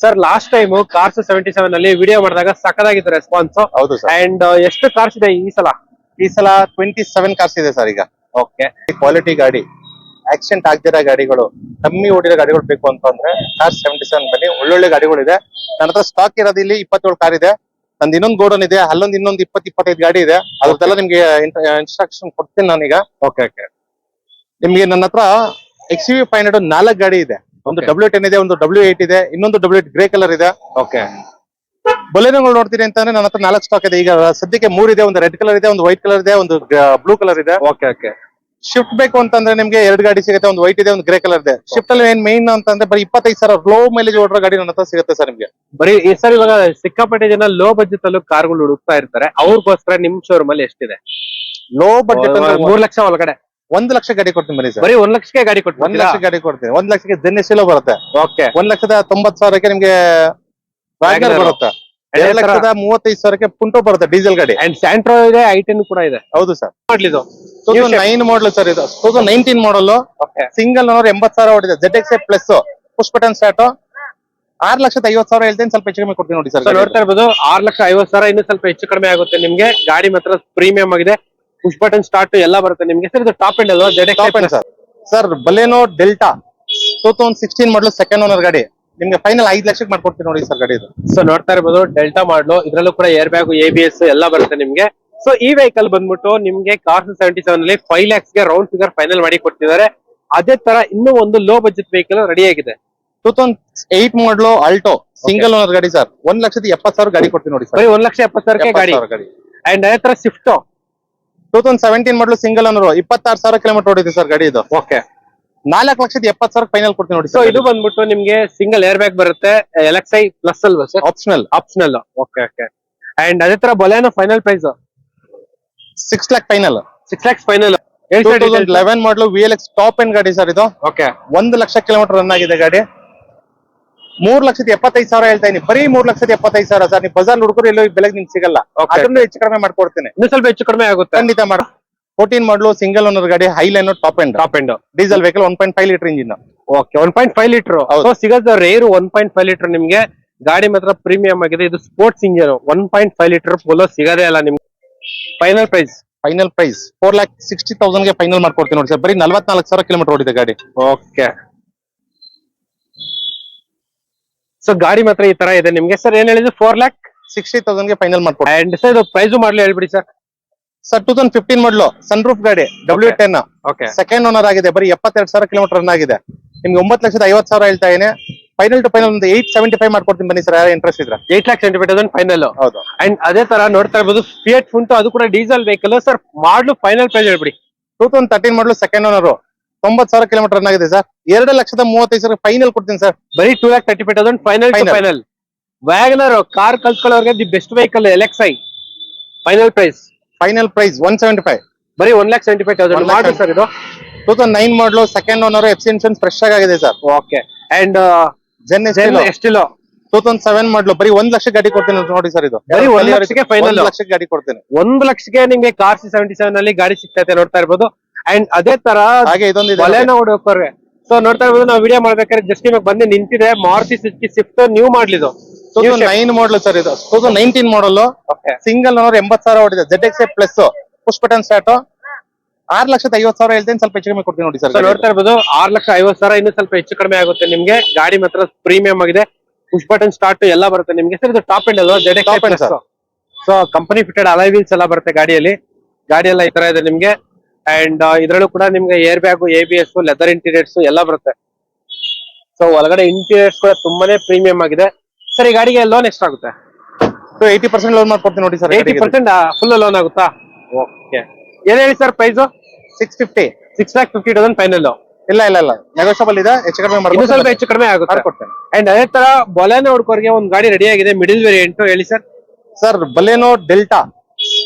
Sir last time cars seventy seven ಅಲ್ಲಿ video ಮಾಡಿದಾಗ ಸಕ್ಕದಾಗಿತ್ತು ರೆಸ್ಪಾನ್ಸ್ ಹೌದು ಸರ್ ಅಂಡ್ ಎಷ್ಟು ಕಾರ್ಸ್ ಇದೆ ಈ ಸಲ? ಈ ಸಲ ಟ್ವೆಂಟಿ ಸೆವೆನ್ ಕಾರ್ಸ್ ಇದೆ ಸರ್ ಈಗ. ಓಕೆ ಕ್ವಾಲಿಟಿ ಗಾಡಿ ಆಕ್ಸಿಡೆಂಟ್ ಆಗದಿರೋ ಗಾಡಿಗಳು ಕಮ್ಮಿ ಓಡಿರೋ ಗಾಡಿಗಳು ಬೇಕು ಅಂತಂದ್ರೆ ಕಾರ್ ಸೆವೆಂಟಿ ಸೆವೆನ್ ಬನ್ನಿ. ಒಳ್ಳೊಳ್ಳೆ ಗಾಡಿಗಳಿದೆ. ನನ್ನ ಹತ್ರ ಸ್ಟಾಕ್ ಇರೋದು ಇಲ್ಲಿ ಇಪ್ಪತ್ತೇಳು ಕಾರ್ ಇದೆ. ನಂದು ಇನ್ನೊಂದು ಗೋಡನ್ ಇದೆ ಅಲ್ಲೊಂದು ಇನ್ನೊಂದು ಇಪ್ಪತ್ತು ಇಪ್ಪತ್ತೈದು ಗಾಡಿ ಇದೆ. ಅದ್ರದ್ದೆಲ್ಲ ನಿಮ್ಗೆ ಇನ್ಸ್ಟ್ರಕ್ಷನ್ ಕೊಡ್ತೀನಿ ನಾನೀಗ. ಓಕೆ ಓಕೆ ನಿಮ್ಗೆ ನನ್ನ ಹತ್ರ ಎಕ್ಸ್ ಯು ಫೈವ್ ಹಂಡ್ರೆಡ್ ನಾಲ್ಕು ಗಾಡಿ ಇದೆ. ಒಂದು. ಡಬ್ಲ್ಯೂ ಟೆನ್ ಇದೆ ಒಂದು ಡಬ್ಲ್ಯೂ ಏಟ್ ಇದೆ ಇನ್ನೊಂದು ಡಬ್ಲ್ಯೂ ಏಟ್ ಗ್ರೇ ಕಲರ್ ಇದೆ. ಓಕೆ ಬೊಲೆನೋಗಳು ನೋಡ್ತೀನಿ ಅಂತಂದ್ರೆ ನನ್ನ ಹತ್ರ ನಾಲ್ಕು ಸ್ಟಾಕ್ ಇದೆ. ಈಗ ಸದ್ಯಕ್ಕೆ ಮೂರ್ ಇದೆ ಒಂದು ರೆಡ್ ಕಲರ್ ಇದೆ ಒಂದು ವೈಟ್ ಕಲರ್ ಇದೆ ಒಂದು ಬ್ಲೂ ಕಲರ್ ಇದೆ. ಓಕೆ ಓಕೆ ಶಿಫ್ಟ್ ಬೇಕು ಅಂತಂದ್ರೆ ನಿಮ್ಗೆ ಎರಡು ಗಾಡಿ ಸಿಗುತ್ತೆ ಒಂದು ವೈಟ್ ಇದೆ ಒಂದು ಗ್ರೇ ಕಲರ್ ಇದೆ. ಶಿಫ್ಟ್ ಅಲ್ಲಿ ಏನ್ ಮೇನ್ ಅಂತಂದ್ರೆ ಬರೀ ಇಪ್ಪತ್ತೈದು ಸಾವಿರ ಲೋ ಮೈಲೇಜ್ ಓಡ್ರ ಗಾಡಿ ನನ್ನ ಹತ್ರ ಸಿಗುತ್ತೆ ಸರ್ ನಿಮ್ಗೆ. ಬರೀ ಈ ಸರ್ ಇವಾಗ ಸಿಕ್ಕಾಪಟ್ಟೆ ಜನ ಲೋ ಬಜೆಟ್ ಅಲ್ಲೂ ಕಾರ್ಗಳು ಹುಡುಕ್ತಾ ಇರ್ತಾರೆ. ಅವ್ರಿಗೋಸ್ಕರ ನಿಮ್ ಶೋರೂಮ್ ಅಲ್ಲಿ ಎಷ್ಟಿದೆ? ಲೋ ಬಜೆಟ್ ಅಂದ್ರೆ ಮೂರ್ ಲಕ್ಷ ಒಳಗಡೆ. ಒಂದ್ ಲಕ್ಷ ಗಾಡಿ ಕೊಡ್ತೀನಿ ಬನ್ನಿ ಸರ್. ಬರೀ ಒಂದ್ ಲಕ್ಷಕ್ಕೆ ಗಾಡಿ ಒಂದ್ ಕೊಟ್ಟು ಲಕ್ಷ ಗಾಡಿ ಕೊಡ್ತೀನಿ. ಒಂದ್ ಲಕ್ಷಕ್ಕೆ ಜೆನ್ಎಸ್ಎಲ್ ಬರುತ್ತೆ. ಓಕೆ. ಒಂದ್ ಲಕ್ಷದ ತೊಂಬತ್ ಸಾವಿರಕ್ಕೆ ನಿಮ್ಗೆ ವ್ಯಾಗನರ್ ಬರುತ್ತೆ. ಎರಡ್ ಲಕ್ಷದ ಮೂವತ್ತೈದು ಸಾವಿರಕ್ಕೆ ಪುಂಟೋ ಬರುತ್ತೆ ಡೀಸೆಲ್ ಗಾಡಿ. ಅಂಡ್ ಸ್ಯಾಂಟ್ರೋ ಇದೆ ಐಟೆನ್ ಕೂಡ ಇದೆ. ಹೌದು ಸರ್. ಮಾಡ್ಲಿದು ಇದು. ತೌಸಂಡ್ ನೈನ್ ಮಾಡಲ್ ಸರ್ ಇದು. Two thousand nineteen model okay. Single owner ಎಂಬತ್ ಸಾವಿರ ಹೊಡಿದೆ Z X plus push button start R ಲಕ್ಷದ ಐವತ್ ಸಾವಿರ ಹೇಳ್ತೇನೆ ಸ್ವಲ್ಪ ಹೆಚ್ಚು ಕಡಿಮೆ ಕೊಡ್ತೀನಿ ನೋಡಿ ಸರ್ ನೋಡ್ತಾ ಇರ್ಬೋದು ಆರ್ ಲಕ್ಷ ಐವತ್ ಸಾವಿರ ಇನ್ನೂ ಸ್ವಲ್ಪ ಹೆಚ್ಚು ಕಡಿಮೆ ಆಗುತ್ತೆ ನಿಮ್ಗೆ. ಗಾಡಿ ಮಾತ್ರ ಪ್ರೀಮಿಯಂ ಆಗಿದೆ. ಪುಷ್ ಬಟನ್ ಸ್ಟಾರ್ಟ್ ಎಲ್ಲ ಬರುತ್ತೆ. ನಿಮ್ಗೆ ಸರ್ ಇದು ಟಾಪ್ ಎಂಡ್ ಅಲ್ವಾ? Z top end sir sir Baleno Delta two thousand sixteen model second owner ಗಾಡಿ. ನಿಮ್ಗೆ ಫೈನಲ್ ಐದು ಲಕ್ಷಕ್ಕೆ ಮಾಡ್ಕೊಡ್ತೀನಿ ನೋಡಿ ಸರ್ ಗಾಡಿ ಇದು. ಸೊ ನೋಡ್ತಾ ಇರ್ಬೋದು ಡೆಲ್ಟಾ ಮಾಡ್ಲು ಇದ್ರಲ್ಲೂ ಕೂಡ air bag A B S ಎಲ್ಲ ಬರುತ್ತೆ ನಿಮ್ಗೆ. ಸೊ ಈ ವೆಹಿಕಲ್ ಬಂದ್ಬಿಟ್ಟು ನಿಮ್ಗೆ ಕಾರ್ ಸೆವೆಂಟಿ ಸೆವೆನ್ ಅಲ್ಲಿ ಫೈವ್ ಲ್ಯಾಕ್ಸ್ಗೆ ರೌಂಡ್ ಫಿಗರ್ ಫೈನಲ್ ಮಾಡಿ ಕೊಡ್ತಿದ್ದಾರೆ ಅದೇ ತರ ಇನ್ನೂ ಒಂದು ಲೋ ಬಜೆಟ್ ವೆಹಿಕಲ್ ರೆಡಿ ಆಗಿದೆ. Two thousand eight model Alto single owner ಗಾಡಿ ಸರ್ ಒಂದ್ ಲಕ್ಷದ ಎಪ್ಪತ್ ಸಾವಿರ ಗಾಡಿ ಕೊಡ್ತೀನಿ ನೋಡಿ ಸರ್ ಒಂದ್ ಲಕ್ಷ ಎಪ್ಪತ್ತು ಸಾವಿರ ಗಾಡಿ. ಗಾಡಿ. ಅಂಡ್ ಅದೇ ತರ Swift two thousand seventeen model single ಅಂದ್ರೆ ಇಪ್ಪತ್ತಾರು ಸಾವಿರ ಕಿಲೋಮೀಟರ್ ಓಡಿದೆ ಸರ್ ಗಾಡಿ ಇದು. ಓಕೆ ನಾಲ್ಕು ಲಕ್ಷದ ಎಪ್ಪತ್ ಸಾವಿರ ಫೈನಲ್ ಕೊಡ್ತೀನಿ ನೋಡಿ ಸೊ ಸರ್ ಇದು ಬಂದ್ಬಿಟ್ಟು ನಿಮ್ಗೆ ಸಿಂಗಲ್ ಏರ್ ಬ್ಯಾಗ್ ಬರುತ್ತೆ ಎಲೆಕ್ಸೈ ಪ್ಲಸ್ ಅಲ್ವಾ sir optional optional okay okay and ಅದೇ ತರ Baleno final price six lakh final six lakhs final two thousand eleven model V L X top end ಗಾಡಿ ಸರ್ ಇದು. Okay ಒಂದು ಲಕ್ಷ ಕಿಲೋಮೀಟರ್ ರನ್ ಆಗಿದೆ ಗಾಡಿ. ಮೂರ್ ಲಕ್ಷದ ಎಪ್ಪತ್ತೈದು ಸಾವಿರ ಹೇಳ್ತಾ ಇದೀನಿ. ಬರೀ ಮೂರ್ ಲಕ್ಷದ ಎಪ್ಪತ್ತೈದು ಸಾವಿರ ಸರ್. ನೀವು ಬಜಾರ್ ಹುಡುಗರು ಎಲ್ಲೋ ಬೆಲೆ ಬೆಲೆಗೆ ನಿಮ್ಗೆ ಸಿಗಲ್ಲ. Okay. ಅದನ್ನು ಹೆಚ್ಚು ಕಡಿಮೆ ಮಾಡ್ಕೊಡ್ತೀನಿ. ಇನ್ನು ಸ್ವಲ್ಪ ಹೆಚ್ಚು ಕಡಿಮೆ ಆಗುತ್ತೆ. ಖಂಡಿತ ಮಾಡ. ಫೋರ್ಟೀನ್ ಮಾಡಲು ಸಿಂಗಲ್ ಓನರ್ ಗಾಡಿ high line top end top end diesel vehicle one point five litre engine okay one point five litre ಹೌದು. ಸೊ ಸಿಗೋದು rare one point five litre ನಿಮ್ಗೆ ಗಾಡಿ ಮಾತ್ರ ಪ್ರೀಮಿಯಂ ಆಗಿದೆ. ಇದು sports engine one point five litre Polo ಸಿಗೋದೇ ಅಲ್ಲ ನಿಮ್ಗೆ. Final price final price four lakh sixty ತೌಸಂಡ್ಗೆ final ಮಾಡ್ಕೊಡ್ತೀನಿ ನೋಡಿ ಸರ್. ಬರೀ ನಲ್ವತ್ನಾಲ್ಕು ಸಾವಿರ ಕಿಲೋಮೀಟರ್ ಓಡಿದೆ ಗಾಡಿ. ಓಕೆ ಸೊ ಗಾಡಿ ಮಾತ್ರ ಈ ತರ ಇದೆ. ನಿಮ್ಗೆ ಸರ್ ಏನ್ ಹೇಳಿದ್ರು? ಫೋರ್ ಲ್ಯಾಕ್ ಸಿಕ್ಸ್ಟಿ ತೌಸಂಡ್ಗೆ ಫೈನಲ್ ಮಾಡ್ಕೊಡಿ ಅಂಡ್ ಸರ್ ಇದು ಪ್ರೈಸ್ ಮಾಡ್ಲಿ ಹೇಳ್ಬಿಡಿ sir sir two thousand fifteen model sun roof ಗಾಡಿ W ten okay second owner ಆಗಿದೆ. ಬರೀ ಎಪ್ಪತ್ತೆರಡು ಸಾವಿರ ಕಿಲೋಮೀಟರ್ ರನ್ ಆಗಿದೆ. ನಿಮ್ಗೆ ಒಂಬತ್ತು ಲಕ್ಷದ ಐವತ್ತು ಸಾವಿರ ಹೇಳ್ತಾ ಇದೆ ಫೈನಲ್ ಟು ಫೈನಲ್ ಒಂದು ಏಟ್ ಸೆವೆಂಟಿ ಫೈವ್ ಮಾಡ್ಕೊಡ್ತೀನಿ ಬನ್ನಿ ಸರ್ ಯಾರು ಇಂಟ್ರೆಸ್ಟ್ ಇದ್ರೆ. Eight lakh seventy five thousand final ಹೌದು. ಅಂಡ್ ಅದೇ ತರ ನೋಡ್ತಾ ಇರ್ಬೋದು ಫಿಯಟ್ ಫುಂಟು ಅದು ಕೂಡ diesel vehicle sir model final price ಹೇಳ್ಬಿಡಿ. Two thousand thirteen model second owner ತೊಂಬತ್ತು ಸಾವಿರ ಕಿಲೋಮೀಟರ್ ರನ್ ಆಗಿದೆ ಸರ್ ಎರಡು ಲಕ್ಷದ ಮೂವತ್ತೈದು ಸಾವಿರ ಫೈನಲ್ ಕೊಡ್ತೀನಿ ಸರ್ ಬರೀ two lakh thirty five thousand final final Wagon R car ಕಲ್ತ್ಕೊಳ್ಳೋರ್ಗೆ the best vehicle L X I final price final price one seventy five ಬರೀ one lakh seventy five thousand ಮಾಡಿ sir ಇದು? Two thousand nine ಮಾಡಲು second owner F insurance fresh ಆಗಿದೆ sir okay and Zen ಎಷ್ಟಿಲ್ಲ two thousand seven ಮಾಡಲು ಬರೀ ಒಂದ್ ಲಕ್ಷ ಗಾಡಿ ಕೊಡ್ತೀನಿ ನೋಡಿ ಸರ್ ಇದು. ಬರೀ ಒಂದ್ ಲಕ್ಷಕ್ಕೆ ಫೈನಲ್ ಲಕ್ಷಕ್ಕೆ ಗಾಡಿ ಕೊಡ್ತೀನಿ. ಒಂದ್ ಲಕ್ಷಕ್ಕೆ ನಿಮ್ಗೆ ಕಾರ್ ಸಿ ಸೆವೆಂಟಿ ಸೆವೆನ್ ಅಲ್ಲಿ ಗಾಡಿ ಸಿಗ್ತೈತೆ ನೋಡ್ತಾ ಇರ್ಬೋದು. ಅಂಡ್ ಅದೇ ತರ ಹಾಗೆ ಇದೊಂದು ಸೊ ನೋಡ್ತಾ ಇರ್ಬೋದು ನಾವು ವಿಡಿಯೋ ಮಾಡ್ಬೇಕಾದ್ರೆ ಜಸ್ಟ್ ನಿಮಗೆ ಬಂದು ನಿಂತಿದೆ ಮಾರುತಿ ಸುಜುಕಿ ಸ್ವಿಫ್ಟ್ ನ್ಯೂ ಮಾಡ್ಲಿದು ಇದು. ತೌಸಂಡ್ ನೈನ್ ಮಾಡಲ್ ಸರ್ ಇದು. Two thousand nineteen model okay single owner ಎಂಬತ್ ಸಾವಿರ ಹೊಡಿದೆ Z X plus push button start R ಲಕ್ಷದ ಐವತ್ ಸಾವಿರ ಹೇಳ್ತೇನೆ ಸ್ವಲ್ಪ ಹೆಚ್ಚು ಕಡಿಮೆ ಕೊಡ್ತೀನಿ ನೋಡಿ ಸರ್ ನೋಡ್ತಾ ಇರ್ಬೋದು ಆರ್ ಲಕ್ಷ ಐವತ್ ಸಾವಿರ ಇನ್ನೂ ಸ್ವಲ್ಪ ಹೆಚ್ಚು ಕಡಿಮೆ ಆಗುತ್ತೆ ನಿಮ್ಗೆ. ಗಾಡಿ ಮಾತ್ರ ಪ್ರೀಮಿಯಂ ಆಗಿದೆ. ಪುಷ್ ಬಟನ್ ಸ್ಟಾರ್ಟ್ ಎಲ್ಲ ಬರುತ್ತೆ ನಿಮ್ಗೆ. ಸರ್ ಇದು ಟಾಪ್ ಎಂಡ್ ಅಲ್ವಾ? Z X so company fitted alloy wheels ಎಲ್ಲ ಬರುತ್ತೆ ಗಾಡಿಯಲ್ಲಿ. ಗಾಡಿ ಎಲ್ಲ ಈ ತರ ಇದೆ ನಿಮ್ಗೆ. ಅಂಡ್ ಇದರಲ್ಲೂ ಕೂಡ ನಿಮ್ಗೆ air bag A B S leather interiors ಎಲ್ಲ ಬರುತ್ತೆ. ಸೊ ಒಳಗಡೆ ಇಂಟೀರಿಯರ್ಸ್ ಕೂಡ ತುಂಬಾನೇ ಪ್ರೀಮಿಯಂ ಆಗಿದೆ. ಸರ್ ಈ ಗಾಡಿಗೆ ಲೋನ್ ಎಷ್ಟಾಗುತ್ತೆ ಏಯ್ಟಿ ಪರ್ಸೆಂಟ್ ಲೋನ್ ಮಾಡ್ಕೊಡ್ತೀನಿ ನೋಡಿ sir eighty percent full loan ಆಗುತ್ತಾ? ಓಕೆ ಏನ್ ಹೇಳಿ sir price six fifty six lakh fifty thousand final ಇಲ್ಲ ಇಲ್ಲ ಇಲ್ಲ. ನೆಗೋಷಿಯಬಲ್ ಇದೆ ಹೆಚ್ಚು ಕಡಿಮೆ ಮಾಡಿ ಸ್ವಲ್ಪ ಹೆಚ್ಚು ಕಡಿಮೆ ಆಗುತ್ತೆ. ಕೊಡ್ತೇನೆ ಅಂಡ್ ಅದೇ ತರ ಬೊಲೆನೋ ಹುಡ್ಕೋರ್ಗೆ ಒಂದ್ ಗಾಡಿ ರೆಡಿ ಆಗಿದೆ ಮಿಡಿಲ್ ವೇರಿಯಂಟ್ ಹೇಳಿ sir sir Baleno Delta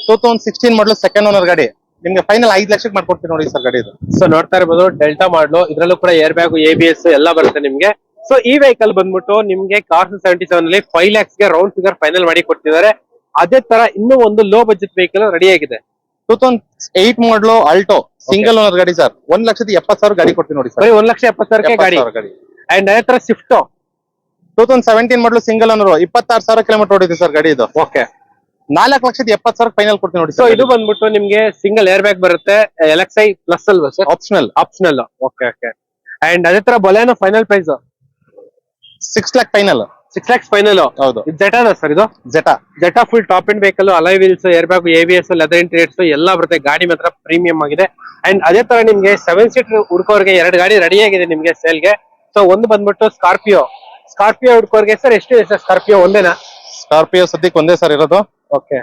two thousand sixteen model second owner ಗಾಡಿ. ನಿಮ್ಗೆ ಫೈನಲ್ ಐದ್ ಲಕ್ಷಕ್ಕೆ ಮಾಡ್ಕೊಡ್ತೀನಿ ನೋಡಿ ಸರ್ ಗಾಡಿ ಇದು. ಸೊ ನೋಡ್ತಾ ಇರ್ಬೋದು ಡೆಲ್ಟಾ ಮಾಡ್ಲು ಇದ್ರಲ್ಲೂ ಕೂಡ air bag A B S ಎಲ್ಲ ಬರುತ್ತೆ ನಿಮ್ಗೆ. ಸೊ ಈ ವೆಹಿಕಲ್ ಬಂದ್ಬಿಟ್ಟು ನಿಮ್ಗೆ ಕಾರ್ ಸೆವೆಂಟಿ ಸೆವೆನ್ ಅಲ್ಲಿ ಫೈವ್ ಲ್ಯಾಕ್ಸ್ಗೆ ರೌಂಡ್ ಫಿಗರ್ ಫೈನಲ್ ಮಾಡಿ ಕೊಡ್ತಿದ್ದಾರೆ ಅದೇ ತರ ಇನ್ನೂ ಒಂದು ಲೋ ಬಜೆಟ್ ವೆಹಿಕಲ್ ರೆಡಿ ಆಗಿದೆ. Two thousand eight model Alto single owner ಗಾಡಿ ಸರ್ ಒಂದ್ ಲಕ್ಷದ ಎಪ್ಪತ್ ಸಾವಿರ ಗಾಡಿ ಕೊಡ್ತೀನಿ ನೋಡಿ ಸರ್ ಒಂದ್ ಲಕ್ಷ ಎಪ್ಪತ್ ಸಾವಿರ ಗಾಡಿ. ಗಾಡಿ. ಅಂಡ್ ಅದೇ ತರ Swift two thousand seventeen model single owner ಇಪ್ಪತ್ತಾರು ಸಾವಿರ ಕಿಲೋಮೀಟರ್ ಓಡಿದೆ ಸರ್ ಗಾಡಿ ಇದು. ಓಕೆ ನಾಲ್ಕು ಲಕ್ಷದ ಎಪ್ಪತ್ತು ಸಾವಿರ ಫೈನಲ್ ಕೊಡ್ತೀನಿ ನೋಡಿ ಸೊ ಸರ್. ಇದು ಬಂದ್ಬಿಟ್ಟು ನಿಮ್ಗೆ ಸಿಂಗಲ್ ಏರ್ ಬ್ಯಾಗ್ ಬರುತ್ತೆ ಎಲೆಕ್ಸೈ ಪ್ಲಸ್ ಅಲ್ವಾ sir optional optional okay okay and ಅದೇ ತರ Baleno final price six lakh final six lakhs final ಹೌದು. ಇದು ಜೆಟಾನ ಸರ್ ಇದು? Zeta Zeta full top in vehicle alloy wheels air bag A B S leather interiors ಎಲ್ಲ ಬರುತ್ತೆ. ಗಾಡಿ ಮಾತ್ರ ಪ್ರೀಮಿಯಂ ಆಗಿದೆ. ಅಂಡ್ ಅದೇ ತರ ನಿಮ್ಗೆ ಸೆವೆನ್ ಸೀಟ್ ಹುಡ್ಕೋರ್ಗೆ ಎರಡು ಗಾಡಿ ರೆಡಿ ಆಗಿದೆ ನಿಮ್ಗೆ ಸೇಲ್ಗೆ ಸೊ ಒಂದು ಬಂದ್ಬಿಟ್ಟು ಸ್ಕಾರ್ಪಿಯೋ ಸ್ಕಾರ್ಪಿಯೋ ಹುಡ್ಕೋರ್ಗೆ ಸರ್ ಎಷ್ಟು ಇದೆ ಸರ್ ಸ್ಕಾರ್ಪಿಯೋ ಒಂದೇನಾ? ಸ್ಕಾರ್ಪಿಯೋ ಸದ್ಯಕ್ಕೆ ಒಂದೇ ಸರ್ ಇರೋದು. Okay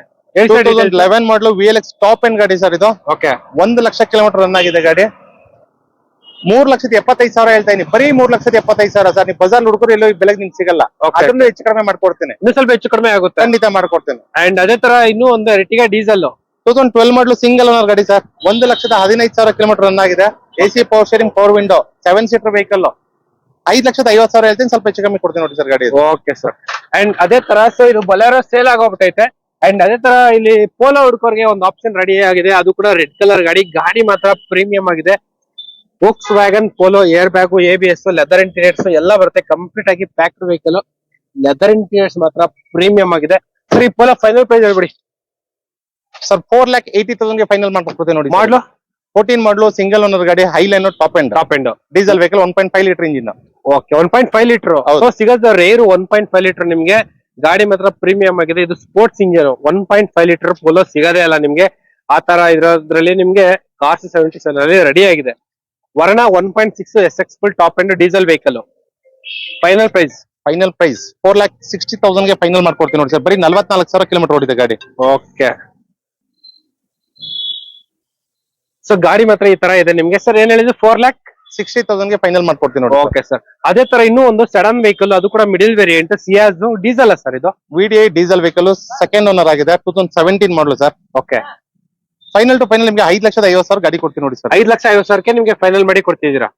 eleven model V L X top end ಗಾಡಿ ಸರ್ ಇದು. ಓಕೆ ಒಂದು ಲಕ್ಷ ಕಿಲೋಮೀಟರ್ ರನ್ ಆಗಿದೆ ಗಾಡಿ. ಮೂರ್ ಲಕ್ಷದ ಎಪ್ಪತ್ತೈದು ಸಾವಿರ ಹೇಳ್ತಾ ಇದೀನಿ. ಬರೀ ಮೂರ್ ಲಕ್ಷದ ಎಪ್ಪತ್ತೈದು ಸಾವಿರ ಸರ್. ನೀವು ಬಜಾರ್ ಹುಡುಗರು ಎಲ್ಲೋ ಬೆಲೆಗೆ ನಿಮ್ಗೆ ಸಿಗಲ್ಲ. ಅದನ್ನು ಹೆಚ್ಚು ಕಡಿಮೆ ಮಾಡ್ಕೊಡ್ತೀನಿ. ಇನ್ನು ಸ್ವಲ್ಪ ಹೆಚ್ಚು ಕಡಿಮೆ ಆಗುತ್ತೆ. ಖಂಡಿತ ಮಾಡ್ಕೊಡ್ತೀನಿ. ಅಂಡ್ ಅದೇ ತರ ಇನ್ನೂ ಒಂದು ರಿಟಿಗ diesel two thousand twelve model single owner ಗಾಡಿ ಸರ್ ಒಂದು ಲಕ್ಷದ ಹದಿನೈದು ಸಾವಿರ ಕಿಲೋಮೀಟರ್ ರನ್ ಆಗಿದೆ. A C power steering power window seven seater vehicle ಐದು ಲಕ್ಷದ ಐವತ್ತು ಸಾವಿರ ಹೇಳ್ತೀನಿ. ಸ್ವಲ್ಪ ಹೆಚ್ಚು ಕಮ್ಮಿ ಕೊಡ್ತೀನಿ ನೋಡಿ ಸರ್ ಗಾಡಿ ಓಕೆ ಸರ್ ಅಂಡ್ ಅದೇ ತರ ಸೊ ಇದು ಬೊಲೆರೋ ಸೇಲ್ ಆಗೋಗ್ಬಿಟ್ಟೈತೆ ಅಂಡ್ ಅದೇ ತರ ಇಲ್ಲಿ ಪೋಲೋ ಹುಡ್ಕೋರ್ಗೆ ಒಂದು ಆಪ್ಷನ್ ರೆಡಿ ಆಗಿದೆ. ಅದು ಕೂಡ ರೆಡ್ ಕಲರ್ ಗಾಡಿ. ಗಾಡಿ ಮಾತ್ರ ಪ್ರೀಮಿಯಂ ಆಗಿದೆ. Volkswagen Polo air bag A B S leather interiors ಎಲ್ಲ ಬರುತ್ತೆ. ಕಂಪ್ಲೀಟ್ ಆಗಿ ಪ್ಯಾಕ್ಡ್ ವೆಹಿಕಲ್ ಲೆದರ್ ಇಂಟೀರಿಯರ್ಸ್ ಮಾತ್ರ ಪ್ರೀಮಿಯಂ ಆಗಿದೆ. ಸರ್ ಈ ಪೋಲೋ ಫೈನಲ್ ಪ್ರೈಸ್ ಹೇಳ್ಬಿಡಿ. ಸರ್ ಫೋರ್ ಲ್ಯಾಕ್ ಏಯ್ಟಿ ತೌಸಂಡ್ಗೆ ಫೈನಲ್ ಮಾಡ್ಬೋದು ನೋಡಿ. Model? Fourteen model single owner ಗಾಡಿ high line top end top end diesel vehicle one point five litre engine okay one point five litre ಸಿಗೋದು rare one point five litre ನಿಮ್ಗೆ. ಗಾಡಿ ಮಾತ್ರ premium ಆಗಿದೆ. ಇದು sports engine one point five litre Polo ಸಿಗೋದೇ ಅಲ್ಲ ನಿಮ್ಗೆ. ಆ ತರ ಇರೋದ್ರಲ್ಲಿ ನಿಮ್ಗೆ ಕಾಸ್ಟ್ ಸೆವೆಂಟಿ ಸೆವೆನ್ ಅಲ್ಲಿ ರೆಡಿ ಆಗಿದೆ. Verna one point six S X full top and diesel vehicle final price final price four lakh sixty ತೌಸಂಡ್ಗೆ final ಮಾಡ್ಕೊಡ್ತೀನಿ ನೋಡಿ ಸರ್. ಬರೀ ನಲ್ವತ್ನಾಲ್ಕು ಸಾವಿರ ಕಿಲೋಮೀಟರ್ ಓಡಿದೆ ಗಾಡಿ. ಓಕೆ ಸೊ ಗಾಡಿ ಮಾತ್ರ ಈ ತರ ಇದೆ ನಿಮ್ಗೆ. ಸರ್ ಏನ್ ಹೇಳಿದ್ರು ಫೋರ್ ಲ್ಯಾಕ್ ಸಿಕ್ಸ್ಟಿ ತೌಸಂಡ್ಗೆ ಫೈನಲ್ ಮಾಡ್ಕೊಡ್ತೀನಿ ನೋಡಿ ಓಕೆ ಸರ್ ಅದೇ ತರ ಇನ್ನೂ ಒಂದು ಸಡನ್ ವೆಹಿಕಲ್ ಅದು ಕೂಡ middle variant Ciaz diesel sir ಇದು? VDI diesel vehicle second owner ಆಗಿದೆ two thousand seventeen model sir okay final to final ನಿಮ್ಗೆ ಐದು ಲಕ್ಷದ ಐವತ್ತು ಸಾವಿರ ಗಾಡಿ ಕೊಡ್ತೀನಿ ನೋಡಿ ಸರ್ ಐದು ಲಕ್ಷ ಐವತ್ತು ಸಾವಿರಕ್ಕೆ ನಿಮ್ಗೆ ಫೈನಲ್ ಮಾಡಿ ಕೊಡ್ತಿದ್ದೀರಾ?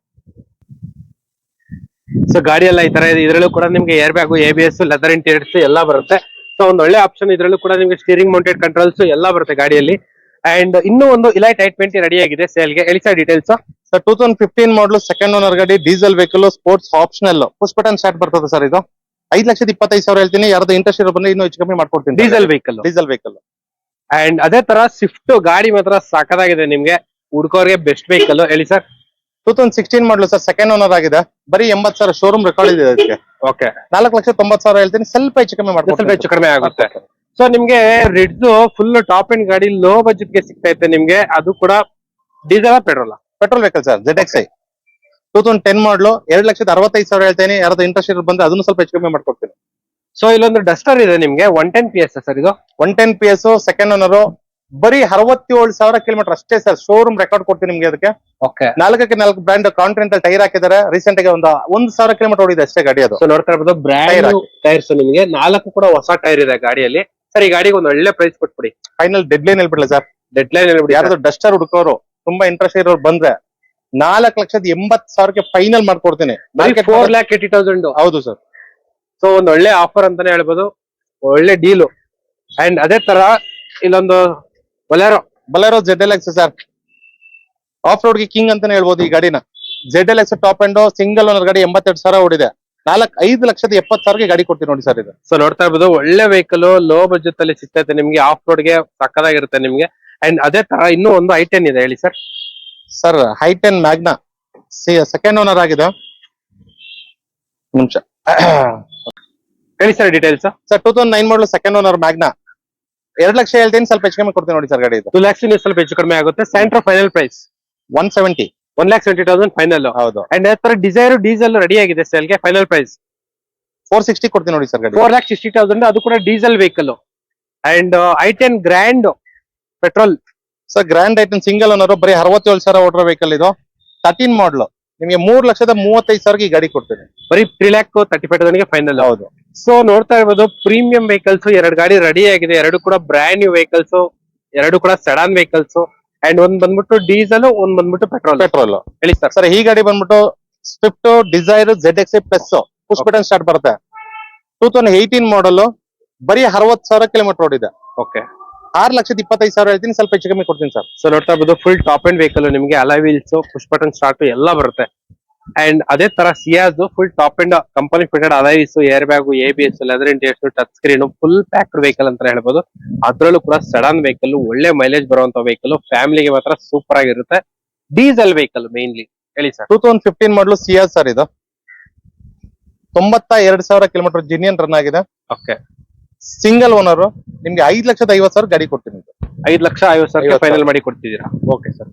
ಸೊ ಗಾಡಿ ಎಲ್ಲ ಈ ತರ ಇದೆ. ಇದ್ರಲ್ಲೂ ಕೂಡ ನಿಮ್ಗೆ air bag A B S leather interiors ಎಲ್ಲ ಬರುತ್ತೆ. ಸೊ ಒಂದು ಒಳ್ಳೆ ಆಪ್ಷನ್ ಇದ್ರಲ್ಲೂ ಕೂಡ ನಿಮ್ಗೆ ಸ್ಟೀರಿಂಗ್ ಮೌಂಟೆಡ್ ಕಂಟ್ರೋಲ್ಸ್ ಎಲ್ಲ ಬರುತ್ತೆ ಗಾಡಿಯಲ್ಲಿ. ಅಂಡ್ ಇನ್ನೂ ಒಂದು ಇಲೈಟ್ ಐಟ್ ಟ್ವೆಂಟಿ ರೆಡಿ ಆಗಿದೆ ಸೇಲ್ಗೆ sir details sir two thousand fifteen model second owner ಗಾಡಿ diesel vehicle sports optional push button start ಬರ್ತದೆ ಸರ್ ಇದು. ಐದು ಲಕ್ಷದ ಇಪ್ಪತ್ತೈದು ಸಾವಿರ ಹೇಳ್ತೀನಿ. ಯಾರ್ದು ಇಂಟ್ರೆಸ್ಟ್ ಇರೋ ಬಂದ್ರೆ ಇನ್ನೂ ಹೆಚ್ಚು ಕಮ್ಮಿ ಮಾಡ್ಕೊಡ್ತೀನಿ diesel vehicle diesel vehicle and ಅದೇ ತರ ಸ್ವಿಫ್ಟ್ ಗಾಡಿ ಮಾತ್ರ ಸಾಕದಾಗಿದೆ ನಿಮ್ಗೆ. ಹುಡುಕೋರಿಗೆ ಬೆಸ್ಟ್ ವೆಹಿಕಲ್ ಹೇಳಿ sir two thousand sixteen model sir second owner ಆಗಿದೆ. ಬರೀ ಎಂಬತ್ತು ಸಾವಿರ ಶೋರೂಮ್ ರೆಕಾರ್ಡ್ ಇದೆ ಅದಕ್ಕೆ ಓಕೆ ನಾಲ್ಕು ಲಕ್ಷ ತೊಂಬತ್ತು ಸಾವಿರ ಹೇಳ್ತೀನಿ. ಸ್ವಲ್ಪ ಹೆಚ್ಚು ಕಮ್ಮಿ ಸ್ವಲ್ಪ ಮಾಡ್ಕೊಡ್ತೀನಿ ಹೆಚ್ಚು ಕಡಿಮೆ ಆಗುತ್ತೆ. ಸೊ ನಿಮ್ಗೆ ರಿಡ್ಸ್ ಫುಲ್ ಟಾಪ್ ಎಂಡ್ ಗಾಡಿ ಲೋ ಬಜೆಟ್ಗೆ ಸಿಗ್ತಾ ಇತ್ತೆ ನಿಮ್ಗೆ. ಅದು ಕೂಡ diesel petrol petrol vehicle sir Z X I two thousand ten model ಎರಡು ಲಕ್ಷದ ಅರವತ್ತೈದು ಸಾವಿರ ಹೇಳ್ತೀನಿ ಯಾರಾದ್ರೂ ಇಂಟ್ರೆಸ್ಟ್ ಇರೋ ಬಂದ್ರೆ ಅದನ್ನು ಸ್ವಲ್ಪ ಹೆಚ್ಚು ಕಮ್ಮಿ ಮಾಡ್ಕೊಡ್ತೀನಿ. ಸೊ ಇಲ್ಲೊಂದು ಡಸ್ಟರ್ ಇದೆ ನಿಮ್ಗೆ one ten P S sir ಇದು? One ten P S second owner ಬರೀ ಅರವತ್ತೇಳು ಸಾವಿರ ಕಿಲೋಮೀಟರ್ ಅಷ್ಟೇ ಸರ್ ಶೋರೂಮ್ ರೆಕಾರ್ಡ್ ಕೊಡ್ತೀನಿ ನಿಮ್ಗೆ ಅದಕ್ಕೆ. ಓಕೆ ನಾಲ್ಕಕ್ಕೆ ನಾಲ್ಕು ಬ್ರ್ಯಾಂಡ್ ಕಾಂಟಿನೆಂಟಲ್ ಟೈರ್ ಹಾಕಿದ್ದಾರೆ. ರೀಸೆಂಟ್ ಆಗಿ ಒಂದು ಒಂದ್ ಸಾವಿರ ಕಿಲೋಮೀಟರ್ ಓಡಿದೆ ಅಷ್ಟೇ ಗಾಡಿ ಅದು. ಸೊ ನೋಡ್ತಾ ಇರ್ಬೋದು ಬ್ರ್ಯಾಂಡ್ ಟೈರ್ಸ್ ನಿಮ್ಗೆ. ನಾಲ್ಕು ಕೂಡ ಹೊಸ ಟೈರ್ ಇದೆ ಗಾಡಿಯಲ್ಲಿ. ಸರ್ ಈ ಗಾಡಿಗೆ ಒಂದು ಒಳ್ಳೆ ಪ್ರೈಸ್ ಕೊಟ್ಬಿಡಿ. ಫೈನಲ್ ಡೆಡ್ ಲೈನ್ ಹೇಳ್ಬಿಡ್ಲ ಸರ್? ಡೆಡ್ ಲೈನ್ ಹೇಳ್ಬಿಡಿ ಯಾರಾದ್ರೂ ಡಸ್ಟರ್ ಹುಡುಕೋರು ತುಂಬಾ ಇಂಟ್ರೆಸ್ಟ್ ಇರೋರು ಬಂದ್ರೆ ನಾಲ್ಕು ಲಕ್ಷದ ಎಂಬತ್ ಸಾವಿರಕ್ಕೆ ಫೈನಲ್ ಮಾಡ್ಕೊಡ್ತೀನಿ. ಫೋರ್ ಲ್ಯಾಕ್ ಏಟಿ ತೌಸಂಡ್ ಹೌದು ಸರ್ ಸೊ ಒಂದ್ ಒಳ್ಳೆ ಆಫರ್ ಅಂತಾನೆ ಹೇಳ್ಬೋದು. ಒಳ್ಳೆ ಡೀಲು ಅಂಡ್ ಅದೇ ತರ ಇಲ್ಲೊಂದು Bolero Bolero Z L X sir off ರೋಡ್ಗೆ ಕಿಂಗ್ ಅಂತಾನೆ ಹೇಳ್ಬೋದು ಈ ಗಾಡಿನ. Z L X top and single owner ಗಾಡಿ ಎಂಬತ್ತೆರಡು ಸಾವಿರ ಓಡಿದೆ. ನಾಲ್ಕು ಐದು ಲಕ್ಷದ ಎಪ್ಪತ್ ಸಾವಿರಕ್ಕೆ ಗಾಡಿ ಕೊಡ್ತೀನಿ ನೋಡಿ ಸರ್ ಇದು. ಸೊ ನೋಡ್ತಾ ಇರ್ಬೋದು ಒಳ್ಳೆ ವೆಹಿಕಲ್ ಲೋ ಬಜೆಟ್ ಅಲ್ಲಿ ಸಿಗ್ತೈತೆ ನಿಮ್ಗೆ. ಆಫ್ ರೋಡ್ಗೆ ಸಕ್ಕದಾಗಿರುತ್ತೆ ನಿಮ್ಗೆ. ಅಂಡ್ ಅದೇ ತರ ಇನ್ನೂ ಒಂದು ಐ ಟೆನ್ ಇದೆ ಹೇಳಿ sir sir I ten Magna second owner ಆಗಿದೆ. ನಿಮಿಷ ಹೇಳಿ sir details sir two thousand nine model second owner Magna ಎರಡು ಲಕ್ಷ ಹೇಳ್ತೀನಿ ಸ್ವಲ್ಪ ಹೆಚ್ಚು ಕಮ್ಮಿ ಕೊಡ್ತೀನಿ ನೋಡಿ ಸರ್ ಗಾಡಿ ಇದು. ಟೂ ಲ್ಯಾಕ್ಸ್ ಇನ್ನೂ ಸ್ವಲ್ಪ ಹೆಚ್ಚು ಕಡಿಮೆ ಆಗುತ್ತೆ. Centre final price one seventy one lakh seventy thousand final ಹೌದು. ಅಂಡ್ ಅದೇ ತರ ಡಿಸೈರ್ ಡೀಸೆಲ್ ರೆಡಿ ಆಗಿದೆ ಸೆಲ್ಗೆ ಫೈನಲ್ ಪ್ರೈಸ್ ಫೋರ್ ಸಿಕ್ಸ್ಟಿ ಕೊಡ್ತೀನಿ ನೋಡಿ ಸರ್ ಗಾಡಿ. ಫೋರ್ ಲ್ಯಾಕ್ ಸಿಕ್ಸ್ಟಿ ತೌಸಂಡ್ ಅದು ಕೂಡ diesel vehicle and I ten grand petrol. Sir grand I ten single ಅನ್ನೋರು ಬರೀ ಅರವತ್ತೇಳು ಸಾವಿರ ಓಡರ್ ವೆಹಿಕಲ್ ಇದು. ತರ್ಟೀನ್ ಮಾಡಲು ನಿಮಗೆ ಮೂರು ಲಕ್ಷದ ಮೂವತ್ತೈದು ಸಾವಿರಕ್ಕೆ ಈ ಗಾಡಿ ಕೊಡ್ತೀನಿ. ಬರೀ three lakh thirty five final ಹೌದು. ಸೊ ನೋಡ್ತಾ ಇರ್ಬೋದು ಪ್ರೀಮಿಯಂ ವೆಹಿಕಲ್ಸ್ ಎರಡು ಗಾಡಿ ರೆಡಿ ಆಗಿದೆ. ಎರಡು ಕೂಡ ಬ್ರ್ಯಾಂಡ್ ನ್ಯೂ ವೆಹಿಕಲ್ಸ್ ಎರಡು ಕೂಡ ಸಡನ್ ವೆಹಿಕಲ್ಸ್ ಅಂಡ್ ಒಂದ್ ಬಂದ್ಬಿಟ್ಟು ಡೀಸೆಲ್ ಒಂದ್ ಬಂದ್ಬಿಟ್ಟು ಪೆಟ್ರೋಲ್ ಪೆಟ್ರೋಲ್ ಹೇಳಿ ಸರ್ ಸರ್ ಈ ಗಾಡಿ ಬಂದ್ಬಿಟ್ಟು Swift Dzire Z X plus push button start ಬರುತ್ತೆ. ಟೂ ತೌಸಂಡ್ ಏಯ್ಟೀನ್ ಮಾಡಲ್ ಬರೀ ಅರವತ್ತು ಸಾವಿರ ಕಿಲೋಮೀಟರ್ ಓಡಿದೆ. ಓಕೆ ಆರು ಲಕ್ಷದ ಇಪ್ಪತ್ತೈದು ಸಾವಿರ ಹೇಳ್ತೀನಿ ಸ್ವಲ್ಪ ಹೆಚ್ಚು ಕಮ್ಮಿ ಕೊಡ್ತೀನಿ ಸರ್. ಸೊ ನೋಡ್ತಾ ಇರ್ಬೋದು ಫುಲ್ ಟಾಪ್ ಅಂಡ್ ವೆಹಿಕಲ್ ನಿಮಗೆ alloy wheels push button start ಎಲ್ಲ ಬರುತ್ತೆ. ಅಂಡ್ ಅದೇ ತರ Ciaz full top and company fitted alloys air bag A B S leather interiors touch screen full packed vehicle ಅಂತ ಹೇಳ್ಬೋದು. ಅದ್ರಲ್ಲೂ ಕೂಡ ಸಡನ್ ವೆಹಿಕಲ್ ಒಳ್ಳೆ ಮೈಲೇಜ್ ಬರುವಂತ ವೆಹಿಕಲ್ ಫ್ಯಾಮಿಲಿಗೆ ಮಾತ್ರ ಸೂಪರ್ ಆಗಿರುತ್ತೆ. ಡೀಸೆಲ್ ವೆಹಿಕಲ್ ಮೇನ್ಲಿ ಹೇಳಿ sir two thousand fifteen model Ciaz sir ಇದು. ತೊಂಬತ್ತ ಎರಡು ಸಾವಿರ ಕಿಲೋಮೀಟರ್ ಜಿನಿಯನ್ ರನ್ ಆಗಿದೆ. ಓಕೆ ಸಿಂಗಲ್ ಓನರ್ ನಿಮ್ಗೆ ಐದ್ ಲಕ್ಷದ ಐವತ್ ಸಾವಿರ ಗಾಡಿ ಕೊಡ್ತೀನಿ. ಐದ್ ಲಕ್ಷ ಐವತ್ ಸಾವಿರ ಐವತ್ತು ಫೈನಲ್ ಮಾಡಿ ಕೊಡ್ತಿದ್ದೀರಾ? Okay sir